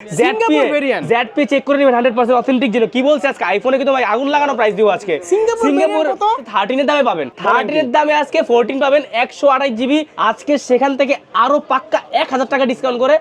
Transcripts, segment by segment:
Singapore ZP variant। Check করে নেবেন 100% authentic জিনিস। কি বলছে আজকে? আইফোনে কিন্তু ভাই আগুন লাগানো প্রাইস দিব আজকে। সিঙ্গাপুর সিঙ্গাপুর variant কত? 13 এর দামে পাবেন। 13 এর দামে আজকে 14 পাবেন 128 জিবি আজকে সেখান থেকে আরও পাক্কা 1000 টাকা ডিসকাউন্ট করে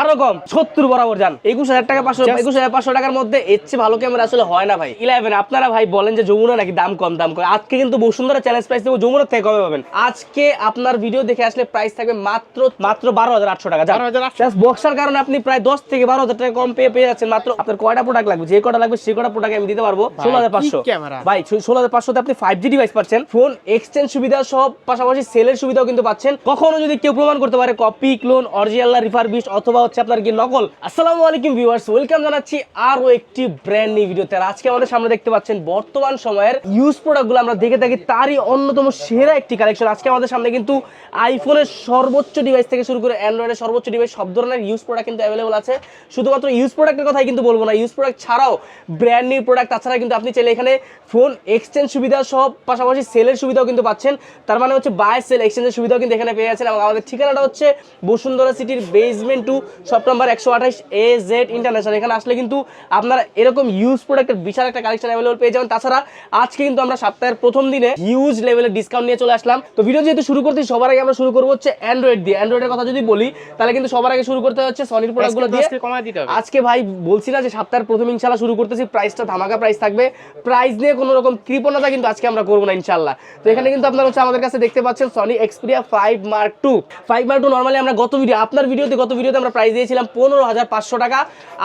আরও কম 70 বরাবর যান। 21000 টাকা 21500 টাকার মধ্যে ভালো ক্যামেরা আসলে হয় না ভাই। 11 আপনারা ভাই বলেন যে যমুনা নাকি দাম কম দাম কম। আজকে কিন্তু বসুন্ধরা চ্যালেঞ্জ প্রাইস দেবো যমুনার থেকে কমে পাবেন? আজকে আপনার ভিডিও দেখে আসলে প্রাইস থাকবে মাত্র মাত্র 12800 টাকা যান। 12,800 জাস্ট বক্সার কারণে আপনি প্রায় 10 থেকে 12000 টাকা কম পেয়ে পেয়ে যাচ্ছেন মাত্র আপনার কয়টা প্রোডাক্ট লাগবে? যে কয়টা লাগবে সেই কয়টা প্রোডাক্ট আমি দিতে পারব। ভাই, 16500 কি camera? ভাই 16500 তে আপনি 5G ডিভাইস পাচ্ছেন। ফোন এক্সচেঞ্জ সুবিধা সব পাশাপাশি সেলের সুবিধাও কিন্তু পাচ্ছেন। কখনো যদি কেউ প্রমাণ করতে পারে কপি ক্লোন অরিজিনাল রিফারবিশ অথবা হচ্ছে আপনার কি নকল। আসসালামু আলাইকুম ভিউয়ার্স ওয়েলকাম জানাচ্ছি আরও একটি ব্র্যান্ড নিউ ভিডিওতে আজকে আমাদের সামনে দেখতে পাচ্ছেন বর্তমান সময়ের ইউজ প্রোডাক্টগুলো আমরা দেখে থাকি তারই অন্যতম সেরা একটি কালেকশন আজকে আমাদের সামনে কিন্তু আইফোনের সর্বোচ্চ ডিভাইস থেকে শুরু করে অ্যান্ড্রয়েডের সর্বোচ্চ ডিভাইস সব ধরনের ইউজ প্রোডাক্ট কিন্তু অ্যাভেলেবল আছে। শুধুমাত্র ইউজ প্রোডাক্টের কথাই কিন্তু বলব না। ইউজ প্রোডাক্ট ছাড়াও ব্র্যান্ড নিউ প্রোডাক্ট তাছাড়া কিন্তু আপনি চাইলে এখানে ফোন এক্সচেঞ্জ সুবিধা সব পাশাপাশি সেলের সুবিধাও কিন্তু পাচ্ছেন। তার মানে হচ্ছে বাই সেল এক্সচেঞ্জের সুবিধাও কিন্তু এখানে পেয়ে যাচ্ছেন এবং আমাদের ঠিকানাটা হচ্ছে বসুন্ধরা সিটির বেসমেন্ট টু শপ নাম্বার একশো আঠাশ এ জেড ইন্টারন্যাশনাল এখানে আসলে কিন্তু আপনারা এরকম ইউজ প্রোডাক্টের বিশাল একটা কালেকশন অ্যাভেলেবল পেয়ে যাবেন। তাছাড়া আজকে কিন্তু আমরা সপ্তাহের প্রথম দিনে হিউজ লেভেলের ডিসকাউন্ট নিয়ে চলে আসলাম। তো ভিডিও যেহেতু শুরু করতে সবার আগে আমরা শুরু করব হচ্ছে অ্যান্ড্রয়েড দিয়ে। অ্যান্ড্রয়েডের কথা যদি বলি তাহলে কিন্তু সবার আগে শুরু করতে হচ্ছে সনির প্রোডাক্টগুলো দিয়ে। আজকে দিতে হবে। আজকে ভাই বলছি না যে সপ্তাহের প্রথম ইনশাল্লাহ শুরু করতেছি প্রাইসটা ধামাকা প্রাইস থাকবে। প্রাইস নিয়ে কোনো রকম কৃপণতা কিন্তু আজকে আমরা করব না ইনশাল্লাহ তো এখানে কিন্তু আপনারা হচ্ছে আমাদের কাছে দেখতে পাচ্ছেন Sony Xperia five mark two five mark two normally আমরা গত ভিডিও আপনার ভিডিওতে গত ভিডিওতে আমরা প্রাইস দিয়েছিলাম পনেরো হাজার পাঁচশো টাকা।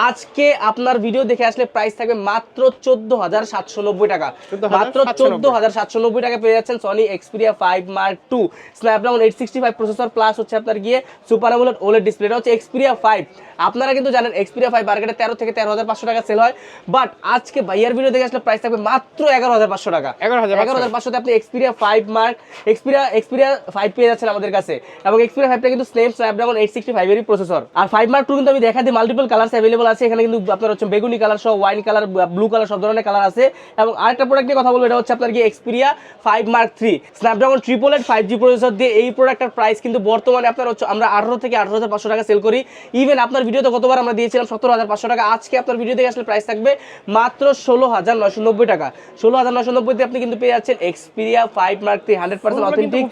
আজকে আপনার ভিডিও দেখে আসলে প্রাইস থাকবে মাত্র চোদ্দ হাজার সাতশো নব্বই টাকা। মাত্র চোদ্দ হাজার সাতশো নব্বই টাকা পেয়ে যাচ্ছেন Sony Xperia five mark two Snapdragon eight sixty five processor plus হচ্ছে আপনার গিয়ে সুপার আমোলেড ওলেড ডিসপ্লে হচ্ছে এক্সপিরিয়া ফাইভ আপনারা কিন্তু জানেন এক্সপিরিয়া ফাইভ মার্কেটে তেরো থেকে তেরো হাজার পাঁচশো টাকা সেল হয়। বাট আজকে বাইয়ার ভিডিও দেখে আসলে প্রাইস থাকবে মাত্র এগারো হাজার পাঁচশো টাকা। 11,500 এগারো হাজার পাঁচশোতে আপনি Xperia five mark Xperia Xperia five পেয়ে যাচ্ছেন আমাদের কাছে। এবং এক্সপিরিয়া ফাইভটা কিন্তু স্নেপ স্ন্যাপড্রাগন এইট সিক্সটি ফাইভেরই প্রসেসর আর ফাইভ মার্ক টু কিন্তু আমি দেখা দিই মাল্টিপল কালার অ্যাভেলেবল আছে। এখানে কিন্তু আপনার হচ্ছে বেগুনি কালার সহ ওয়াইন কালার ব্লু কালার সব ধরনের কালার আছে। এবং আরেকটা প্রোডাক্ট নিয়ে কথা বলব এটা হচ্ছে আপনার কি Xperia five mark three Snapdragon triple eight five G processor দিয়ে এই প্রোডাক্টের প্রাইস কিন্তু বর্তমানে আপনার হচ্ছে আমরা আঠারো থেকে আঠারো হাজার পাঁচশো টাকা সেল করি। ইভেন আপনার ভিডিওতে গতবার আমরা দিয়েছিলাম সতেরো হাজার পাঁচশো টাকা। আজকে আপনার ভিডিও থেকে আসলে প্রাইস থাকবে মাত্র ষোলো হাজার নয়শো নব্বই টাকা। ষোলো হাজার নয়শো নব্বইতে আপনি কিন্তু পেয়ে যাচ্ছেন Xperia five mark three hundred percent authentic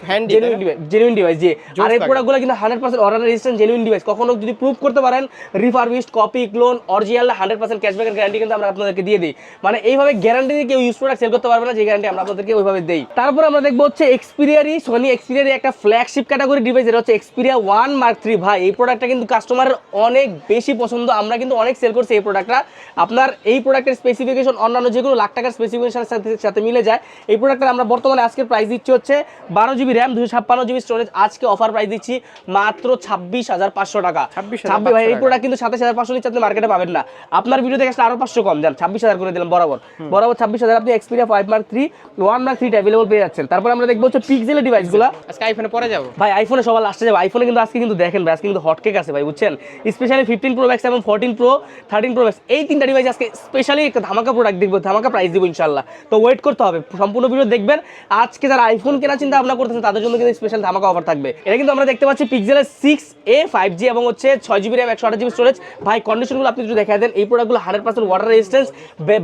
genuine device ji. আর এই প্রোডাক্টগুলো কিন্তু hundred percent order resistant genuine device কখনো যদি প্রুভ করতে পারেন refurbished copy clone original hundred percent ক্যাশব্যাকের guarantee কিন্তু আমরা আপনাদেরকে দিয়ে দিই। মানে এইভাবে গ্যারান্টি দিয়ে কেউ ইউজ প্রোডাক্ট সেল করতে পারবে না যে গ্যারান্টি আমরা আপনাদেরকে ওইভাবে দেই। তারপর আমরা দেখব হচ্ছে এক্সপিরিয়ারই সোনি এক্সপিরিয়ারই একটা ফ্ল্যাগশিপ ক্যাটাগরি ডিভাইস এটা হচ্ছে এক্সপিরিয়া ওয়ান মার্ক থ্রি ভাই এই প্রোডাক্টটা কিন্তু কাস্টমারের অনেক বেশি পছন্দ আমরা কিন্তু অনেক সেল করছি এই প্রোডাক্টটা আপনার এই প্রোডাক্টের স্পেসিফিকেশন অন্যান্য যেগুলো লাখ টাকার স্পেসিফিকেশনের সাথে সাথে মিলে যায় এই প্রোডাক্টের আমরা বর্তমানে আজকের প্রাইস দিচ্ছি হচ্ছে বারো জিবি র্যাম দুশো ছাপ্পান্ন জিবি স্টোরেজ আজকে অফার প্রাইস দিচ্ছি মাত্র ছাব্বিশ হাজার পাঁচশো টাকা। ছাব্বিশ ভাই এই প্রোডাক্ট কিন্তু সাতাশ হাজার পাঁচশো নিচ্ছে আপনি মার্কেটে পাবেন না। আপনার ভিডিও দেখে আসলে আরও পাঁচশো কম যান ছাব্বিশ হাজার করে দিলাম বরাবর। বরাবর ছাব্বিশ হাজার আপনি Xperia five mark three one mark থ্রিটা অ্যাভেলেবল পেয়ে যাচ্ছেন। তারপর আমরা দেখব হচ্ছে পিক্সেলের ডিভাইসগুলো আজকে আইফোনে পরে যাব। ভাই আইফোনে সবার লাস্টে যাবে। আইফোনে কিন্তু আজকে কিন্তু দেখেন ভাই আজকে কিন্তু হটকেক আছে ভাই বুঝছেন? স্পেশালি ফিফটিন প্রো ম্যাক্স এবং fourteen pro thirteen pro max এই তিনটা ডিভাইস আজকে স্পেশালি একটা ধামাকা প্রোডাক্ট দিব ধামাকা প্রাইস দিব ইনশাল্লাহ তো ওয়েট করতে হবে, সম্পূর্ণ ভিডিও দেখবেন। আজকে যারা আইফোন কেনার চিন্তা ভাবনা করতেছেন, তাদের জন্য কিন্তু স্পেশাল ধামাকা অফার থাকবে। এটা কিন্তু আমরা দেখতে পাচ্ছি পিক্সেলের সিক্স এ ফাইভ জি এবং হচ্ছে ছয় জিবি র্যাম একশো আঠাশ জিবি স্টোরেজ ভাই কন্ডিশনগুলো আপনি যদি দেখা দেন, এই প্রোডাক্টগুলো hundred percent water resistance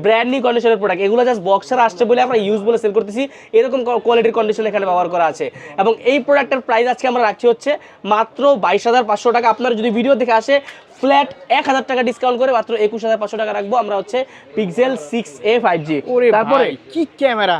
brand new কন্ডিশনের প্রোডাক্ট এগুলো জাস্ট বক্সার আসছে বলে আমরা ইউজ বলে সেল করতেছি। এরকম কোয়ালিটির কন্ডিশন এখানে ব্যবহার করা আছে। এবং এই প্রোডাক্টের প্রাইস আজকে আমরা রাখছি হচ্ছে মাত্র বাইশ হাজার পাঁচশো টাকা। আপনার যদি ভিডিও দেখে আসে ফ্ল্যাট এক হাজার টাকা ডিসকাউন্ট করে মাত্র একুশ হাজার পাঁচশো টাকা রাখব। আমরা হচ্ছে pixel six A five G তারপরে কি ক্যামেরা?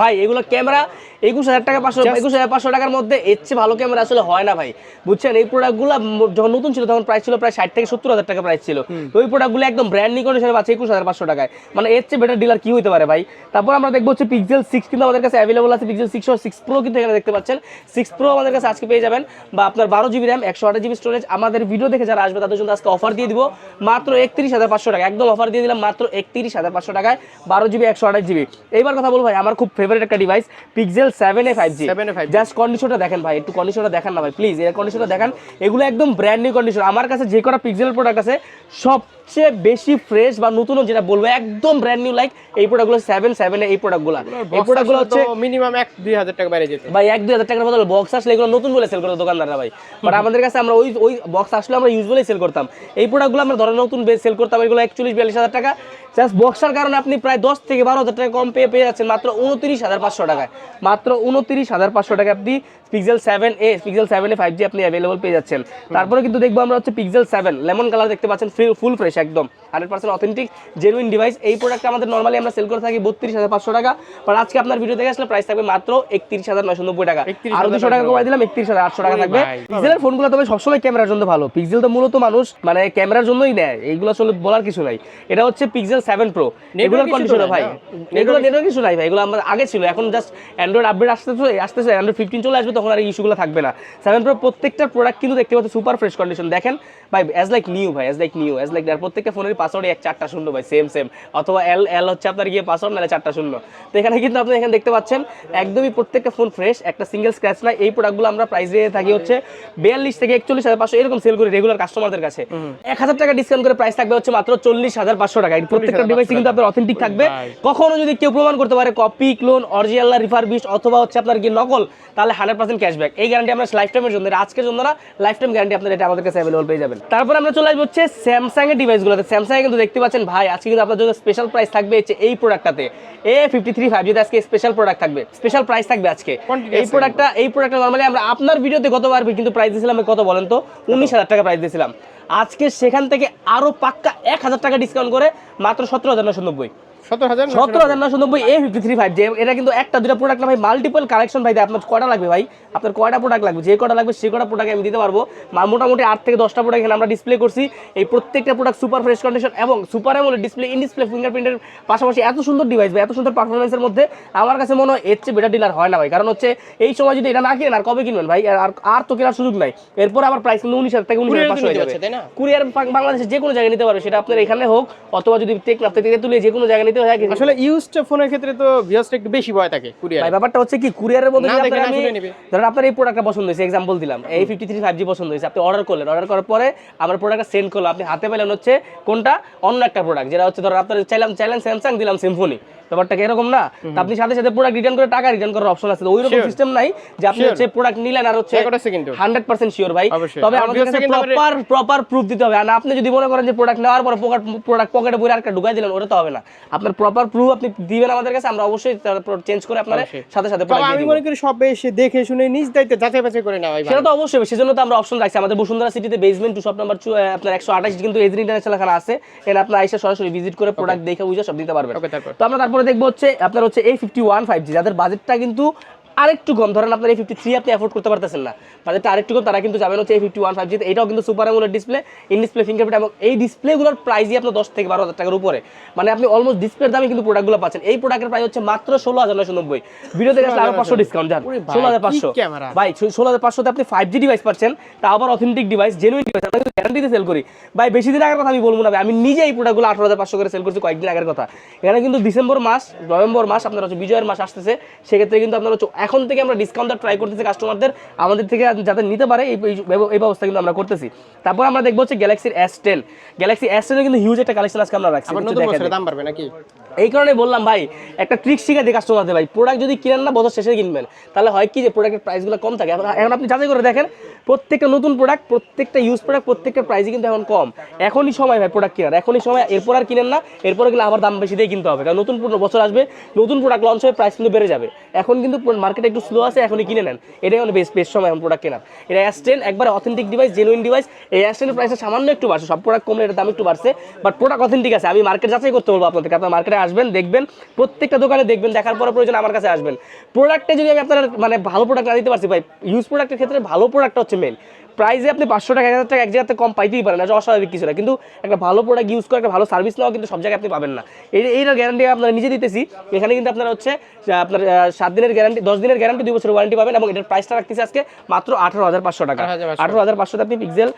ভাই এগুলো ক্যামেরা একুশ হাজার টাকা পাঁচশো একুশ হাজার পাঁচশো টাকার মধ্যে এর চেয়ে ভালো ক্যামেরা আসলে হয় না ভাই। বুঝছেন? এই প্রোডাক্টগুলো যখন নতুন ছিল তখন প্রাইস ছিল প্রায় ষাট থেকে সত্তর হাজার টাকা প্রাইস ছিল। ওই প্রোডাক্টগুলো একদম ব্র্যান্ড নিউ কন্ডিশনে পাচ্ছে একুশ হাজার পাঁচশো টাকায়। মানে এর চেয়ে বেটার ডিলার কি হতে পারে ভাই? তারপর আমরা দেখব হচ্ছে পিক্সেল সিক্স কিন্তু আমাদের কাছে অ্যাভেলেবল আছে। পিক্সেল সিক্স সিক্স প্রো কিন্তু এখানে দেখতে পাচ্ছেন। সিক্স প্রো আমাদের কাছে আজকে পেয়ে যাবেন। বা আপনার বারো জিবি র্যাম একশো আঠাশ জিবি স্টোরেজ আমাদের ভিডিও দেখে যারা আসবে তাদের জন্য আজকে অফার দিয়ে দিব। মাত্র একত্রিশ হাজার পাঁচশো টাকা একদম অফার দিয়ে দিলাম মাত্র একত্রিশ হাজার পাঁচশো টাকায়। বারো জিবি একশো আঠাশ জিবি এইবার কথা বলব ভাই আমার খুব ফেভারিট একটা device Pixel seven A five G 7A 5G just কন্ডিশনটা দেখেন ভাই একটু কন্ডিশনটা দেখান না ভাই প্লিজ এর কন্ডিশনটা দেখান। এগুলো একদম ব্র্যান্ড নিউ কন্ডিশন আমার কাছে যে কটা পিক্সেল প্রোডাক্ট আছে সবচেয়ে বেশি ফ্রেশ বা নতুন যেটা বলব একদম ব্র্যান্ড নিউ লাইক এই প্রোডাক্টগুলো সেভেন সেভেন এই প্রোডাক্টগুলো এই প্রোডাক্টগুলো হচ্ছে মিনিমাম এক দুই হাজার টাকা বাইরে যেত। ভাই এক দুই হাজার টাকার বদলে বক্স আসলে এগুলো নতুন বলে সেল করে দোকানদাররা ভাই। বাট আমাদের কাছে আমরা ওই ওই বক্স আসলে আমরা সেল করতাম। এই প্রোডাক্টগুলো আমরা ধরেন নতুন সেল করতাম এগুলো একচল্লিশ বিয়াল্লিশ হাজার টাকা। জাস্ট বক্সার কারণে আপনি প্রায় দশ থেকে বারো হাজার টাকা কম পেয়ে পেয়ে যাচ্ছেন মাত্র উনত্রিশ হাজার পাঁচশো টাকায়। মাত্র উনত্রিশ হাজার পাঁচশো টাকা আপনি Pixel seven A Pixel seven A five G আপনি অ্যাভেলেবল পেয়ে যাচ্ছেন। তারপরে কিন্তু দেখব আমরা হচ্ছে পিক্সেল সেভেন লেমন কালার দেখতে পাচ্ছেন ফুল ফ্রেশ একদম hundred percent authentic genuine device এই প্রোডাক্ট আমাদের নর্মালি আমরা সেল করে থাকি বত্রিশ হাজার পাঁচশো টাকা। বাট আজকে আপনার ভিডিও দেখে আসলে প্রাইস থাকবে মাত্র একত্রিশ হাজার নয়শো নব্বই টাকা। 31,990 আরও দুশো টাকা কমাই দিলাম একত্রিশ হাজার আটশো টাকা থাকবে। পিক্সেলের ফোনগুলো তবে সবসময় ক্যামেরার জন্য ভালো। পিক্সেল তো মূলত মানুষ মানে ক্যামেরার জন্যই নেয় এইগুলো আসলে বলার কিছু নাই। এটা হচ্ছে পিক্সেল সেভেন প্রো এগুলোর কন্ডিশন নাই ভাই? এগুলো নেটওয়ার্ক ইস্যু নাই ভাই এগুলো আমার আগে ছিল এখন জাস্ট অ্যান্ড্রয়েড আপডেট আসতেছে আসতেছে অ্যান্ড্রয়েড ফিফটিন চলে আসবে তখন আর এই ইস্যুগুলো থাকবে না। সেভেন প্রো প্রত্যেকটা প্রোডাক্ট কিন্তু দেখতে পাচ্ছেন সুপার ফ্রেশ কন্ডিশন দেখেন ভাই অ্যাজ লাইক নিউ ভাই as like new as like আর প্রত্যেকটা ফোনের পাসওয়ার্ড এক চারটা শূন্য ভাই সেম সেম অথবা এল এল হচ্ছে আপনার গিয়ে পাসওয়ার্ড নাহলে চারটা শূন্য। তো এখানে কিন্তু আপনি এখানে দেখতে পাচ্ছেন একদমই প্রত্যেকটা ফোন ফ্রেশ একটা সিঙ্গেল স্ক্র্যাচ নাই এই প্রোডাক্টগুলো আমরা প্রাইস দিয়ে থাকি হচ্ছে বিয়াল্লিশ থেকে একচল্লিশ হাজার পাঁচশো এরকম সেল করি রেগুলার কাস্টমারদের কাছে। এক হাজার টাকা ডিসকাউন্ট করে প্রাইস থাকবে হচ্ছে মাত্র চল্লিশ হাজার পাঁচশো টাকা। প্রত্যেকটা ডিভাইস কিন্তু আপনার অথেন্টিক থাকবে। কখনো যদি কেউ প্রমাণ করতে পারে কপি ক্লোন অরিজিনাল রিফারবিশ অথবা হচ্ছে আপনার কি নকল তাহলে হান্ড্রেড পার্সেন্ট ক্যাশব্যাক এই গ্যারান্টি আমরা লাইফ টাইমের জন্য আজকের জন্য না লাইফ টাইম গ্যারান্টি আপনার এটা আমাদের কাছে অ্যাভেলেবল পেয়ে যাবেন। তারপর আমরা চলে আসব হচ্ছে স্যামসাং এর ডিভাইসগুলোতে স্যামসাং কিন্তু দেখতে পাচ্ছেন ভাই আজকে কিন্তু আপনার জন্য স্পেশাল প্রাইস থাকবে হচ্ছে এই প্রোডাক্টটাতে এ ফিফটি থ্রি ফাইভ আজকে স্পেশাল প্রোডাক্ট থাকবে। স্পেশাল প্রাইস থাকবে আজকে। এই প্রোডাক্টটা এই প্রোডাক্টটা নর্মালি আমরা আপনার ভিডিওতে গতবার কিন্তু প্রাইস দিয়েছিলাম কত বলেন তো? উনিশ হাজার টাকা প্রাইস দিয়েছিলাম। আজকে সেখান থেকে আরও পাক্কা এক হাজার টাকা ডিসকাউন্ট করে মাত্র সতেরো হাজার নশো নব্বই। সত্তর হাজার নশো নব্বই। এ ফিফটি থ্রি ফাইভ যে এটা কিন্তু একটা দুটা প্রোডাক্ট না ভাই মাল্টিপল কালেকশন ভাই আপনার কয়টা লাগবে ভাই? আপনার কয়টা প্রোডাক্ট লাগবে? যে কয়টা লাগবে সে কটা প্রোডাক্ট আমি দিতে পারব। মোটামুটি আট থেকে দশটা প্রোডাক্ট এখানে আমরা ডিসপ্লে করছি। এই প্রত্যেকটা প্রোডাক্ট সুপার ফ্রেশ কন্ডিশন এবং সুপার এমন ডিসপ্লে ইন ডিসপ্লে ফিঙ্গারপ্রিন্টের পাশাপাশি এত সুন্দর ডিভাইস ভাই এত সুন্দর পারফরমেন্সের মধ্যে আমার কাছে মনে হয় এর চেয়ে বেটার ডিলার হয় না ভাই। কারণ হচ্ছে এই সময় যদি এটা না কিনেন আর কবে কিনবেন ভাই? আর আর তো কেনার সুযোগ নাই। এরপর আবার প্রাইস কিন্তু উনিশ হাজার থেকে উনিশ হাজার পাঁচশো হয়ে যাবে। হচ্ছে, তাই না? কুরিয়ার বাংলাদেশে যে কোনো জায়গায় নিতে পারবে সেটা আপনার এখানে হোক অথবা যদি টেকনাফ থেকে তুলে যে কোনো জায়গায় নিতে হয় আসলে ইউজড ফোনের ক্ষেত্রে তো একটু বেশি ভয় থাকে কুরিয়ার ভাই ব্যাপারটা হচ্ছে কি কুরিয়ারের মধ্যে না যদি দেখে আপনার আমি ধরেন আপনার এই প্রোডাক্টটা পছন্দ হয়েছে এক্সাম্পল দিলাম। এই ফিফটি থ্রি ফাইভ জি পছন্দ হয়েছে আপনি অর্ডার করলেন। অর্ডার করার পরে আমার প্রোডাক্টটা সেন্ড করল আপনি হাতে পেলেন হচ্ছে কোনটা? অন্য একটা প্রোডাক্ট যেটা হচ্ছে ধরেন আপনার চাইলাম চাইলেন স্যামসাং দিলাম সিম্ফনি ব্যাপারটা কি এরকম না? আপনি সাথে সাথে প্রোডাক্ট রিটার্ন করে টাকা রিটার্ন করার অপশন আছে। ওই রকম সিস্টেম নাই যে আপনি হচ্ছে প্রোডাক্ট নিলেন আর হচ্ছে এক সেকেন্ড হান্ড্রেড পার্সেন্ট শিওর ভাই। তবে আমাদের কাছে প্রপার প্রপার প্রুফ দিতে হবে। আর আপনি যদি মনে করেন যে প্রোডাক্ট নেওয়ার পর প্রোডাক্ট পকেটে বই আর ঢুকাই দিলেন ওটা তো হবে না। আপনার প্রপার প্রুফ আপনি দিবেন আমাদের কাছে আমরা অবশ্যই চেঞ্জ করে আপনার সাথে সাথে আমি মনে করি সব এসে দেখে শুনে নিজ দায়িত্বে যাচাই বাছাই করে নেওয়া সেটা তো অবশ্যই সেজন্য তো আমরা অপশন রাখছি। আমাদের বসুন্ধরা সিটিতে বেসমেন্ট টু শপ নাম্বার আপনার একশো আঠাশ কিন্তু এজেন্ট ইন্টারন্যাশনাল এখানে আছে। এখানে আপনার আইসা সরাসরি ভিজিট করে প্রোডাক্ট দেখে বুঝে সব দিতে পারবেন। তো আমরা তারপরে দেখব হচ্ছে আপনার হচ্ছে এই ফিফটি ওয়ান ফাইভ জি যাদের বাজেটটা কিন্তু আরেকটু কম ধরেন আপনার এই ফিফটি থ্রি আপনি অ্যাফোর্ড করতে পারতেছেন না। বাজেটটা আরেকটু কম তারা কিন্তু যাবেন হচ্ছে এই ফিফটি ওয়ান ফাইভ জিতে এটাও কিন্তু super AMOLED display in display fingerprint এবং এই ডিসপ্লেগুলোর প্রাইসই আপনার দশ থেকে বারো হাজার টাকার উপরে। মানে আপনি অলমোস্ট ডিসপ্লের দামে কিন্তু প্রোডাক্টগুলো পাচ্ছেন। এই প্রোডাক্টের প্রাইস হচ্ছে মাত্র ষোলো হাজার নয়শো নব্বই। ভিডিওতে গেলে আরও পাঁচশো ডিসকাউন্ট যান ষোলো হাজার পাঁচশো। ক্যামেরা। ভাই ষোলো হাজার পাঁচশোতে আপনি ফাইভ জি ডিভাইস পাচ্ছেন তা আবার অথেন্টিক ডিভাইস জেনুইন ডিভাইস আমরা কিন্তু গ্যারান্টিতে সেল করি। ভাই বেশি দিন আগের কথা আমি বলব না আমি নিজে এই প্রোডাক্টগুলো আঠারো হাজার পাঁচশো করে সেল করছি কয়েকদিন আগের কথা। এখানে কিন্তু ডিসেম্বর মাস নভেম্বর মাস আপনার হচ্ছে বিজয়ের মাস আসতেছে। সেক্ষেত্রে কিন্তু আপনার হচ্ছে এখন থেকে আমরা ডিসকাউন্টটা ট্রাই করতেছি কাস্টমারদের আমাদের থেকে যাতে নিতে পারে এই ব্যবস্থা কিন্তু আমরা করতেছি। তারপর আমরা দেখব হচ্ছে গ্যালাক্সির এস টেন গ্যালাক্সি এস টেনের কিন্তু হিউজ একটা কালেকশন আজকে আমরা রাখছি। দাম বাড়বে নাকি? এই কারণে বললাম ভাই একটা ট্রিক শিখে দিই কাস্টমারদের ভাই প্রোডাক্ট যদি কিনেন না বছর শেষে কিনবেন। তাহলে হয় কি যে প্রোডাক্টের প্রাইসগুলো কম থাকে। এখন আপনি যাচাই করে দেখেন প্রত্যেকটা নতুন প্রোডাক্ট প্রত্যেকটা ইউজ প্রোডাক্ট প্রত্যেকটা প্রাইসই কিন্তু এখন কম। এখনই সময় ভাই প্রোডাক্ট কেনার। এখনই সময় এরপর আর কিনেন না এরপরে গেলে আবার দাম বেশি দিয়ে কিনতে হবে। কারণ নতুন বছর আসবে নতুন প্রোডাক্ট লঞ্চ হয়ে প্রাইস কিন্তু বেড়ে যাবে। এখন কিন্তু মার্কেটে একটু স্লো আছে, এখনই কিনে নেন। এটাই মানে বেস্ট বেস্ট সময় এখন প্রোডাক্ট কেনার। এটা টেন একবার অথেন্টিক ডিভাইস জেনুইন ডিভাইস এই এস টেনের প্রাইসটা সামান্য একটু বাড়ছে, সব প্রোডাক্ট কমলে এটার দাম একটু বাড়ছে বাট প্রোডাক্ট অথেন্টিক আছে। আমি মার্কেট যাচাই করতে বলব আপনাদেরকে, আপনার মার্কেটে আসবেন, দেখবেন, প্রত্যেকটা দোকানে দেখবেন, দেখার পরে প্রয়োজন আমার কাছে আসবেন। প্রোডাক্টে যদি আমি আপনার মানে ভালো প্রোডাক্ট না দিতে পারছি, ভাই ইউজ প্রোডাক্টের ক্ষেত্রে ভালো প্রোডাক্টটা হচ্ছে মেন প্রাইসে আপনি পাঁচশো টাকা এক হাজার টাকা এক জায়গাতে কম পাইতেই পারেন না এটা অস্বাভাবিক কিছু না। কিন্তু একটা ভালো প্রোডাক্ট ইউজ করে একটা ভালো সার্ভিস নেওয়া কিন্তু সব জায়গায় আপনি পাবেন না। এই এইটার গ্যারান্টি আপনারা নিজে দিতেছি এখানে কিন্তু আপনারা হচ্ছে আপনার সাত দিনের গ্যারান্টি দশ দিনের গ্যারান্টি দুই বছরের ওয়ারেন্টি পাবেন এবং এটার প্রাইসটা রাখতেছি আজকে মাত্র আঠারো হাজার পাঁচশো টাকা। আঠারো হাজার পাঁচশো। আপনি পিক্সেল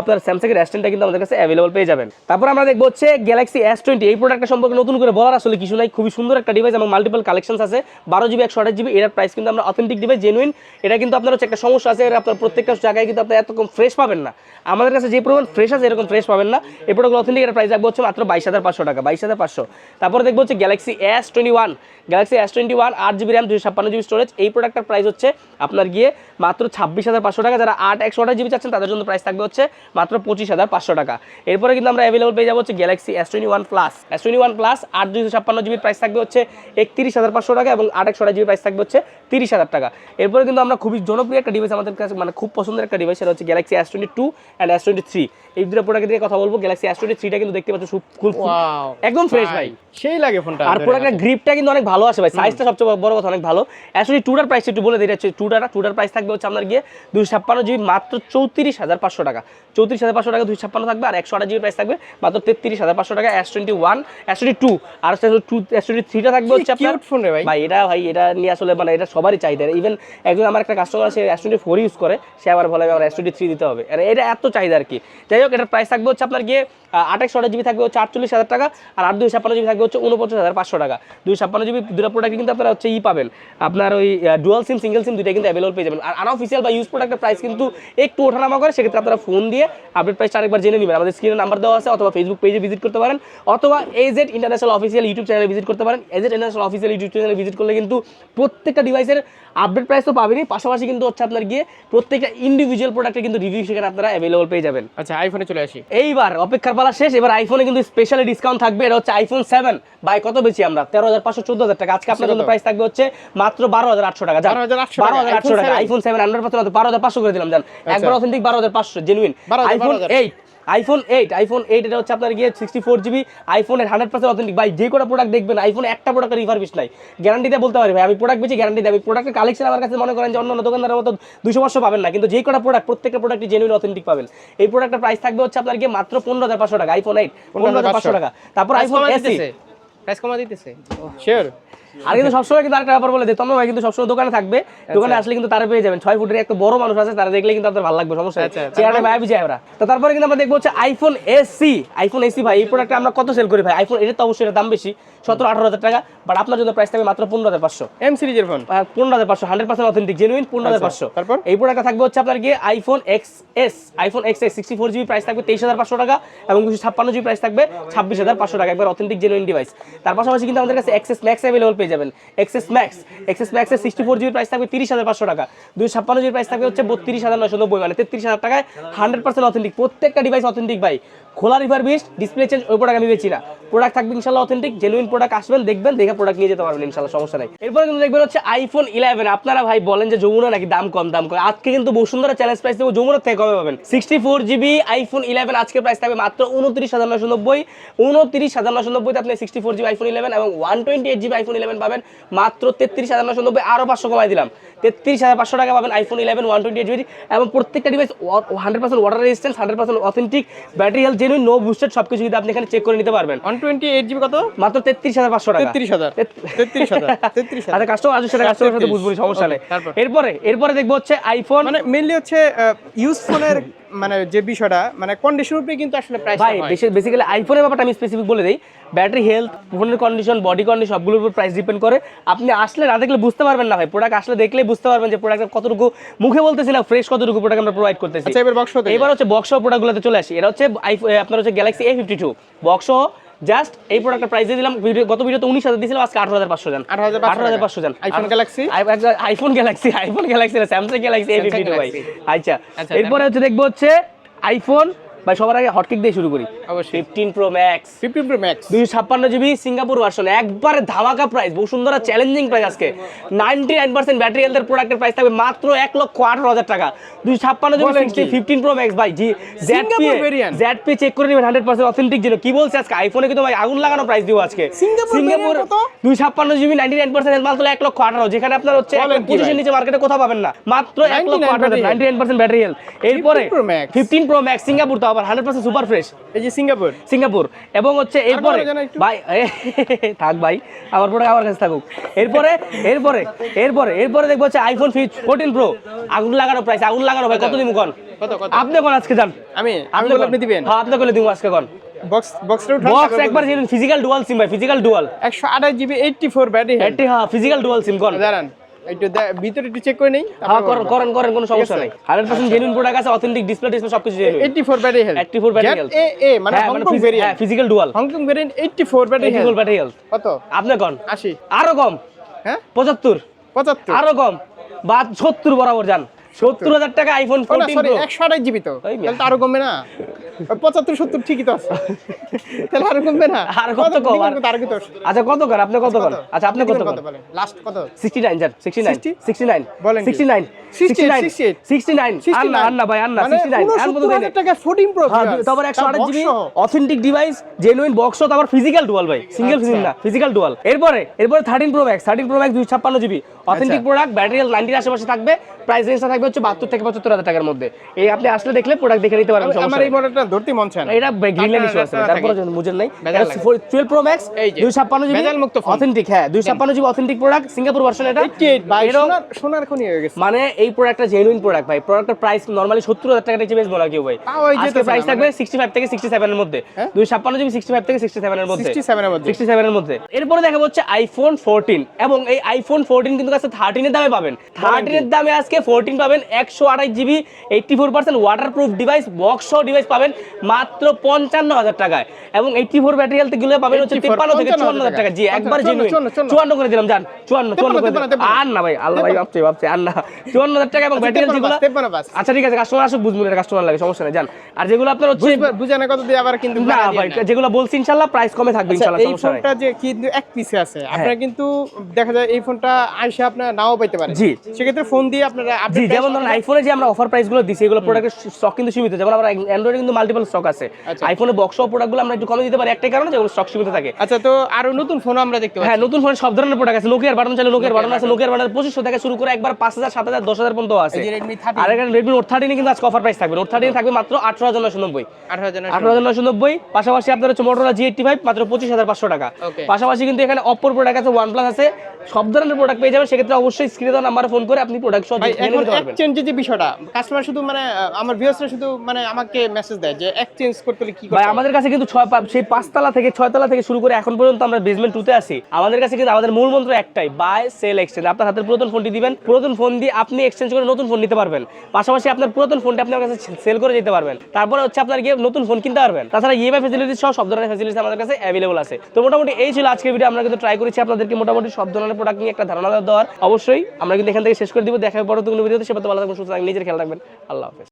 আপনার স্যামসাংয়ের এর কিন্তু আমাদের কাছে অ্যাভেলেবল পেয়ে যাবেন। তারপর আমরা দেখব হচ্ছে গ্যালাক্সি এস টোয়েন্টি এই প্রোডাক্টটা সম্পর্কে নতুন করে বলার আসলে কিছু নাই। খুবই সুন্দর একটা ডিভাইস এবং মাল্টিপল কালেকশন আছে। বারো জিবি একশো আঠাশ জিবি এটার প্রাইস কিন্তু আমরা অথেন্টিক ডিভাইস জেনুইন এটা কিন্তু আপনার হচ্ছে একটা সমস্যা আছে এর আপনার প্রত্যেকটা জায়গায় কিন্তু আপনার এত কম ফ্রেশ পাবেন না। আমাদের কাছে যে পরিমাণ ফ্রেশ আছে এরকম ফ্রেশ পাবেন না। এই প্রোডাক্ট অথেন্টিক এর প্রাইস রাখব হচ্ছে মাত্র বাইশ হাজার পাঁচশো টাকা। বাইশ হাজার পাঁচশো। তারপরে দেখব হচ্ছে Galaxy S twenty one Galaxy S twenty one আট জিবি র্যাম দুশো ছাপ্পান্ন জিবি স্টোরেজ এই প্রোডাক্টটার প্রাইস হচ্ছে আপনার গিয়ে মাত্র ছাব্বিশ হাজার পাঁচশো টাকা। যারা আট, একশো, আঠাশ জিবি চাচ্ছেন, তাদের জন্য প্রাইস থাকবে হচ্ছে মাত্র পঁচিশ হাজার পাঁচশো টাকা। এরপরে কিন্তু আমরা অ্যাভেলেবল পেয়ে যাব হচ্ছে Galaxy S twenty one plus S twenty one plus আট দুশো ছাপ্পান্ন জিবির প্রাইস থাকবে হচ্ছে একত্রিশ হাজার পাঁচশো টাকা এবং আট, একশো, আঠাশ জিবির প্রাইস থাকবে হচ্ছে তিরিশ হাজার টাকা। এরপরে কিন্তু আমরা খুবই জনপ্রিয় একটা ডিভাইস আমাদের কাছে মানে খুব পছন্দের একটা ডিভাইস হচ্ছে Galaxy S twenty two and S twenty three এই দুটো প্রোডাক্ট দিয়ে কথা বলব। গ্যালাক্সি এস টোয়েন্টি থ্রিটা কিন্তু দেখতে পাচ্ছ খুব একদম ফ্রেশ ভাই। সেই লাগে ফোনটা আর প্রোডাক্টের গ্রিপটা কিন্তু অনেক ভালো আসে ভাই। সাইজটা সবচেয়ে বড়- কথা অনেক ভালো। অ্যাকচুয়ালি টুটার প্রাইস একটু বলে দিই। এটা হচ্ছে টুটার টুটার প্রাইস থাকবে হচ্ছে আপনার গিয়ে দুশো ছাপ্পান্ন জিবি মাত্র চৌত্রিশ হাজার পাঁচশো টাকা। চৌত্রিশ হাজার পাঁচশো টাকা দুশো ছাপ্পান্ন থাকবে আর একশো আট জিবি প্রাইস থাকবে মাত্র তেত্রিশ হাজার পাঁচশো টাকা S twenty one S twenty two আর টু এস টোয়েন্টি থ্রিটা থাকবে হচ্ছে আপনার ফোন রে ভাই। ভাই এটা ভাই এটা নিয়ে আসলে মানে এটা সবারই চাহিদা। ইভেন একজন আমার একটা কাস্টমার আছে এস টোয়েন্টি ফোর ইউজ করে সে আবার বলে আমার এস টোয়েন্টি থ্রি দিতে হবে। এটা এত চাহিদা আর কি। যাই হোক, এটার প্রাইস থাকবে হচ্ছে আপনার গিয়ে আঠাশ আঠাশ জিবি থাকবে হচ্ছে আটচল্লিশ হাজার টাকা, আর আট দুই ছাপ্পান্ন জিবি থাকবে হচ্ছে উনপঞ্চাশ হাজার পাঁচশো টাকা। দুই ছাপ্পান্ন জিবি দুটো প্রোডাক্ট কিন্তু আপনারা হচ্ছে ই পাবেন। আপনার ওই ডুয়াল সিম সিঙ্গেল সিম দুইটা কিন্তু অ্যাভেলেবল পেয়ে যাবেন। আর আনঅফিসিয়াল বা ইউজ প্রোডাক্টের প্রাইস কিন্তু একটু ওঠানামা করে, সেক্ষেত্রে আপনারা ফোন দিয়ে আপডেট প্রাইস আরেকবার জেনে নেবেন। আমাদের স্ক্রিনে নাম্বার দেওয়া আছে, অথবা ফেসবুক পেজে ভিজিট করতে পারেন, অথবা এজেড ইন্টারন্যাশনাল অফিসিয়াল ইউটিউব চ্যানেলে ভিজিট করতে পারেন। এজেড ইন্টারন্যাশনাল অফিসিয়াল ইউটিউব চ্যানেলে ভিজিট করলে কিন্তু প্রত্যেকটা ডিভাইসের আপডেট প্রাইস তো পাবেনই। পাশাপাশি কিন্তু হচ্ছে আপনার গিয়ে প্রত্যেকটা ইন্ডিভিজুয়াল প্রোডাক্টের কিন্তু রিভিউ সেখানে আপনারা অ্যাভেলেবল পেয়ে যাবেন। আচ্ছা আইফোনে চলে আসি। এইবার অপেক্ষার পালা শেষ এবার আইফোনে কিন্তু স্পেশালি ডিসকাউন্ট থাকবে এটা হচ্ছে আইফোন সেভেন বাই কত বেশি আমরা? তেরো হাজার পাঁচশো চোদ্দ হাজার টাকা। আজকে আপনার জন্য প্রাইস থাকবে হচ্ছে মাত্র বারো হাজার আটশো টাকা। 12,800 বারো হাজার আটশো টাকা আইফোন সেভেন পাঁচশো বারো হাজার পাঁচশো করে দিলাম জান একবার অথেন্টিক বারো হাজার পাঁচশো genuine iPhone 12,000 eight iPhone eight iPhone eight এটা হচ্ছে আপনার গিয়ে সিক্সটি ফোর জিবি আইফোনের হান্ড্রেড পার্সেন্ট অথেন্টিক ভাই যে কোনো প্রোডাক্ট দেখবেন আইফোন একটা প্রোডাক্টের রিফারবিশ নাই। গ্যারান্টি দিয়ে বলতে পারি ভাই আমি প্রোডাক্ট বেশি গ্যারান্টি দেয় প্রোডাক্টের কালেকশন আমার কাছে মনে করেন যে অন্য অন্য দোকানদারের মতো দুশো বর্ষ পাবেন না। কিন্তু যে কটা প্রোডাক্ট প্রত্যেকটা প্রোডাক্টই জেনুইন অথেন্টিক পাবেন। এই প্রোডাক্টের প্রাইস থাকবে হচ্ছে আপনার গিয়ে মাত্র পনেরো হাজার পাঁচশো টাকা আইফোন এইট পনেরো হাজার পাঁচশো টাকা। তারপর আইফোন এসি প্রাইস কমা দিতেছে। শিওর আর কিন্তু সবসময় কিন্তু আরেকটা ব্যাপার বলে দিই তন্ময় ভাই কিন্তু সবসময় দোকানে থাকবে। দোকানে আসলে কিন্তু তারা পেয়ে যাবেন। ছয় ফুটের একটা বড় মানুষ আছে তারা দেখলে কিন্তু আপনার ভালো লাগবে সমস্যা আচ্ছা, চেয়ারে ভাই যায় ওরা। তো তারপরে কিন্তু আমরা দেখব হচ্ছে আইফোন এসি আইফোন এসি ভাই এই প্রোডাক্টটা আমরা কত সেল করি ভাই? আইফোন এটা তো অবশ্যই দাম বেশি সতেরো আঠারো হাজার টাকা বাট আপনার জন্য প্রাইস থাকবে মাত্র পনেরো হাজার পাঁচশো। এম সিরিজের ফোন পনেরো হাজার পাঁচশো হান্ড্রেড পার্সেন্ট অথেন্টিক জেনুইন পনেরো হাজার পাঁচশো। আচ্ছা, তারপর? এই প্রোডাক্টটা থাকবে হচ্ছে আপনার গিয়ে iPhone X S iPhone X S sixty four GB price থাকবে তেইশ হাজার পাঁচশো টাকা এবং দুশো ছাপ্পান্ন জিবি প্রাইস থাকবে ছাব্বিশ হাজার পাঁচশো টাকা একবার অথেন্টিক জেনুইন ডিভাইস তার পাশাপাশি কিন্তু আমাদের কাছে এক্সেস ম্যাক্স অ্যাভেলেবল পেয়ে যাবেন। এক্সেস ম্যাক্স এক্সেস ম্যাক্সের সিক্সটি ফোর জিবির প্রাইস থাকবে তিরিশ হাজার পাঁচশো টাকা। দুই ছাপ্পান্ন জিবির প্রাইস থাকবে হচ্ছে বত্রিশ হাজার নশো নব্বই মানে তেত্রিশ হাজার টাকায় হান্ড্রেড পার্সেন্ট অথেন্টিক প্রত্যেকটা ডিভাইস অথেন্টিক ভাই। খোলা রিভার বিস্ট ডিসপ্লে চেঞ্জ ওই প্রোডাক্ট আমি বেচি না। প্রোডাক্ট থাকবে ইনশাল্লাহ অথেন্টিক জেনুইন প্রোডাক্ট আসবেন, দেখবেন, দেখে প্রোডাক্ট নিয়ে যেতে পারবেন ইনশাল্লাহ, সমস্যা নাই। এরপরে কিন্তু দেখবেন হচ্ছে আইফোন ইলেভেন আপনারা ভাই বলেন যে যমুনা নাকি দাম কম দাম কম। আজকে কিন্তু বসুন্ধরা চ্যালেঞ্জ প্রাইস দেবো যমুনার থেকে কমে পাবেন। Sixty four GB iPhone eleven আজকে প্রাইস থাকবে মাত্র উনত্রিশ হাজার নশো নব্বই। উনত্রিশ হাজার নশো নব্বইতে আপনি sixty four GB iPhone eleven এবং one twenty eight GB iPhone eleven পাবেন, মাত্র তেত্রিশ হাজার নশো নব্বই। আরও পাঁচশো কমাই দিলাম। তেত্রিশ হাজার পাঁচশো টাকা পাবেন iPhone eleven one twenty eight GB এবং প্রত্যেকটা device hundred percent water resistance hundred percent authentic battery health genuine no boosted সবকিছু যদি কিন্তু আপনি এখানে চেক করে নিতে পারবেন। ওয়ান টোয়েন্টি এইট জিবি কত? মাত্র তেত্রিশ হাজার পাঁচশো টাকা। তেত্রিশ হাজার। তেত্রিশ হাজার। তেত্রিশ হাজার। আচ্ছা কাস্টমার আসলে সেটা কাস্টমের সাথে বুঝব সমস্যা নেই। এরপর এরপর এরপরে এরপরে দেখব হচ্ছে আইফোন মানে মেইনলি হচ্ছে ইউজ ফোনের মানে যে বিষয়টা মানে কন্ডিশন উপরে কিন্তু আসলে প্রাইস ভাই বেসিক্যালি আইফোনের ব্যাপারটা আমি স্পেসিফিক বলে দিই। ব্যাটারি হেলথ ফোনের কন্ডিশন বডি কন্ডিশন সবগুলোর উপর প্রাইস ডিপেন্ড করে। আপনি আসলে না দেখলে বুঝতে পারবেন না ভাই। প্রোডাক্ট আসলে দেখলেই বুঝতে পারবেন যে প্রোডাক্ট কতটুকু মুখে বলতেছি না ফ্রেশ কতটুকু প্রোডাক্ট আমরা প্রোভাইড করতেছি। আচ্ছা এবার বক্স এবার হচ্ছে বক্স প্রোডাক্টগুলোতে চলে আসি। এটা হচ্ছে আপনার হচ্ছে Galaxy A fifty two box just এই প্রোডাক্টের প্রাইস দিয়ে দিলাম ভিডিও গত ভিডিওতে উনিশ হাজার দিয়েছিলাম আজকে আঠারো হাজার পাঁচশো জান। 18,500 আঠারো হাজার পাঁচশো জান। IPhone Galaxy iPhone Galaxy iPhone Galaxy Samsung Galaxy এই ভিডিও ভাই। আচ্ছা আচ্ছা, এরপরে হচ্ছে দেখব হচ্ছে আইফোন ভাই সবার আগে হটকিক দিয়ে শুরু করি। Fifteen Pro Max fifteen Pro Max দুইশো ছাপ্পান্ন জিবি সিঙ্গাপুর ভার্সন একবারে ধামাকা প্রাইস বসুন্ধরা চ্যালেঞ্জিং প্রাইস আজকে। নাইনটি নাইন পার্সেন্ট ব্যাটারি হেলথের প্রোডাক্টের প্রাইস থাকবে মাত্র এক লক্ষ আঠারো হাজার টাকা। দুইশো ছাপ্পান্ন জিবি ফিফটিন প্রো ম্যাক্স ভাই G Z P Z P check করে নেবেন হান্ড্রেড পার্সেন্ট অথেন্টিক কি বলছে আজকে? আইফোনে কিন্তু ভাই আগুন লাগানো প্রাইস দিব আজকে। সিঙ্গাপুর দুই ছাপ্পান্ন জিবি নাইনটি নাইন পার্সেন্ট মাত্র এক লক্ষ আঠারো। যেখানে আপনার হচ্ছে নিচে মার্কেটে কোথাও পাবেন না। মাত্র এক লক্ষ আঠারো ninety nine percent battery health এরপরে 15 Pro Max। Fifteen Pro Max Singapore তো আবার হান্ড্রেড পার্সেন্ট সুপার ফ্রেশ এই যে সিঙ্গাপুর। সিঙ্গাপুর। এবং হচ্ছে এরপরে। ভাই থাক ভাই আমার প্রোডাক্ট আমার কাছে থাকুক। এরপরে এরপরে এরপরে এরপরে দেখব হচ্ছে আইফোন ফোরটিন প্রো আগুন লাগানো প্রাইস আগুন লাগানো ভাই কত দিব কোন? আপনি কোন আজকে যান? আমি আপনি দিবেন। হ্যাঁ আপনি কোলে দিব আজকে কোন। বক্স বক্সটা উঠান বক্স একবার ফিজিক্যাল ডুয়াল সিম ভাই ফিজিক্যাল ডুয়াল একশো আঠাশ জিবি এইটটি ফোর ব্যাটারি এটি হ্যাঁ ফিজিক্যাল ডুয়াল সিম কোন? দাঁড়ান। একটু ভিতরে একটু চেক করে নেই হ্যাঁ করেন করেন কোনো সমস্যা? নাই। হান্ড্রেড পার্সেন্ট জেনুইন প্রোডাক্ট আছে অথেন্টিক ডিসপ্লে ডিসপ্লে সবকিছু genuine eighty four battery health eighty four battery health A A মানে হংকং হ্যাঁ variant physical dual Hong Kong variant eighty four battery eighty four health battery health কত? আপনি কোন আশি। আরও কম। হ্যাঁ? পঁচাত্তর। পঁচাত্তর। আরও কম। বা সত্তর বরাবর যান। সত্তর হাজার টাকা আইফোন একশো আঠাশ জিবি তো। তাহলে তো আরও কমবে না? পঁচাত্তর সত্তর ঠিকই তো আছে। তাহলে আরও কমবে না? আর কত কম? আর- কত? আচ্ছা কত কর? আপনি কত কর আচ্ছা আপনি কত কর লাস্ট কত সিক্সটি নাইন যান সিক্সটি নাইন সিক্সটি নাইন বলেন কি? সিক্সটি নাইন 68, 68 সিক্সটি নাইন আন্না আন্না ভাই আন্না সিক্সটি নাইন আন কত 69,000 টাকা 14 প্রো দু- তারপর একশো আঠাশ GB authentic device genuine box তারপর ফিজিক্যাল ডুয়াল ভাই। সিঙ্গেল। না ফিজিক্যাল ডুয়াল এরপরে এরপরে thirteen pro max thirteen pro max দুই ছাপ্পান্ন জিবি অথেন্টিক। প্রোডাক্ট ব্যাটারি নাইনটির আশেপাশে থাকবে। প্রাইস রেঞ্জটা থাকবে হচ্ছে বাহাত্তর থেকে পঁচাত্তর হাজার টাকার মধ্যে। এই আপনি আসলে দেখলে প্রোডাক্ট দেখে নিতে পারবেন আমার এই মডেলটা ধরতে মন চায় এটা গ্রিন ইস্যু আছে তারপরে বুঝেন নাই। ভেজাল নাই। টুয়েলভ প্রো ম্যাক্স জিবি ভেজাল মুক্ত অথেন্টিক হ্যাঁ দুই ছাপ্পান্ন GB authentic product Singapore version এটা। 88 ভাই সোনার সোনার খনি হয়ে গেছে। মানে এই প্রোডাক্টটা জেনুইন প্রোডাক্ট ভাই। প্রোডাক্টের প্রাইস নরমালি সত্তর হাজার টাকা নিচে বেচবো না কেউ ভাই। আজকে প্রাইস থাকবে সিক্সটি ফাইভ থেকে সিক্সটি সেভেনের মধ্যে। হ্যাঁ? দুই ছাপ্পান্ন জিবি সিক্সটি ফাইভ থেকে সিক্সটি সেভেনের মধ্যে। 67 এর মধ্যে। সিক্সটি সেভেনের মধ্যে। এরপরে দেখা হচ্ছে আইফোন ফোরটিন এবং এই আইফোন ফোরটিন কিন্তু কাছে থার্টিনের দামে পাবেন। থার্টিনের দামে আজকে ফোরটিন পাবেন একশো আঠাশ GB eighty four percent waterproof device box device পাবেন মাত্র পঞ্চান্ন হাজার টাকায়। এবং এইটটি ফোর ব্যাটারি হেলথগুলো পাবেন হচ্ছে 84, তিপ্পান্ন থেকে 55 চুয়ান্ন হাজার টাকা। জি একবার চুয়ান্ন, জেনুইন চুয়ান্ন, করে দিলাম জান। চুয়ান্ন চুয়ান্ন করে। আর না ভাই আল্লাহ ভাই ভাবছে ভাবছে। আর না। চুয়ান্ন হাজার টাকা এবং ব্যাটারি যেগুলো আচ্ছা ঠিক আছে কাস্টমার আসুক বুঝব এটা কাস্টমার লাগে সমস্যা নেই জান আর যেগুলো আপনার হচ্ছে বুঝানো কত দিয়ে আবার কিন্তু না ভাই যেগুলো বলছি প্রাইস কমে থাকবে আচ্ছা, এই ফোনটা যে কিন্তু এক পিসে আছে। আপনারা কিন্তু দেখা যায় এই ফোনটা আইসা আপনার নাও পাইতে পারে জি। সেক্ষেত্রে ফোন দিয়ে আপনারা জি যেমন ধরেন আইফোনে যে আমরা অফার প্রাইসগুলো দিছি এগুলো প্রোডাক্টের স্টক কিন্তু সীমিত। যেমন আমরা অ্যান্ড্রয়েডে কিন্তু মাল্টিপল স্টক আছে। আচ্ছা। আইফোনে বক্স প্রোডাক্টগুলো আমরা একটু কমে দিতে পারি একটাই কারণে যেগুলো স্টক সীমিত থাকে। আচ্ছা তো আরও নতুন ফোন আমরা দেখতে হ্যাঁ নতুন ফোনে সব ধরনের প্রোডাক্ট আছে। নোকিয়ার বাটন চাইলে নোকিয়ার বাটন আছে নোকিয়ার বাটন পঁচিশশো থেকে শুরু করে একবার পাঁচ হাজার সাত হাজার দশ হাজার পর্যন্ত আছে। এই যে Redmi 13 আর এখানে রেডমি নোট থার্টিনে কিন্তু আজকে অফার প্রাইস থাকবে। নোট থার্টিনে থাকবে মাত্র আঠারো হাজার নশো নব্বই। আঠারো হাজার নশো নব্বই। পাশাপাশি আপনার হচ্ছে মোটরোলা জি এইটটি ফাইভ মাত্র পঁচিশ হাজার পাঁচশো টাকা। পাশাপাশি কিন্তু এখানে অপর প্রোডাক্ট আছে ওয়ান প্লাস আছে। সব ধরনের প্রোডাক্ট পেয়ে যাবেন সেক্ষেত্রে অবশ্যই স্ক্রিনে দেওয়া নাম্বারে ফোন করে আপনি প্রোডাক্ট সহ এখন এক্সচেঞ্জের যে বিষয়টা কাস্টমার শুধু মানে আমার ভিউয়ার্সরা শুধু মানে আমাকে মেসেজ দেয় যে এক্সচেঞ্জ করতে হলে কি ভাই আমাদের কাছে কিন্তু ছয় সেই পাঁচতলা থেকে ছয়তলা থেকে শুরু করে এখন পর্যন্ত আমরা বেসমেন্ট টুতে আছি। আমাদের কাছে কিন্তু আমাদের মূল মন্ত্র একটাই বাই সেল এক্সচেঞ্জ আপনার হাতের পুরাতন ফোনটি দিবেন পুরাতন ফোন দিয়ে আপনি এক্সচেঞ্জ করে নতুন ফোন নিতে পারবেন। পাশাপাশি আপনার পুরাতন ফোনটি আপনার কাছে সেল করে যেতে পারবেন। তারপরে হচ্ছে আপনার গিয়ে নতুন ফোন কিনতে পারবেন। তাছাড়া ইএমআই ফেসিলিটি সহ সব ধরনের ফেসিলিটি আমাদের কাছে অ্যাভেলেবল আছে। তো মোটামুটি এই ছিল আজকের ভিডিও আমরা কিন্তু ট্রাই করেছি আপনাদেরকে মোটামুটি সব ধরনের প্রোডাক্ট নিয়ে একটা ধারণা দেওয়ার অবশ্যই আমরা কিন্তু এখান থেকে শেষ করে দিব। দেখা পরে কোনো ভিডিওতে। সে ভালো থাকবেন, সুস্থ থাকবেন, নিজের খেয়াল রাখবেন। আল্লাহ হাফেজ।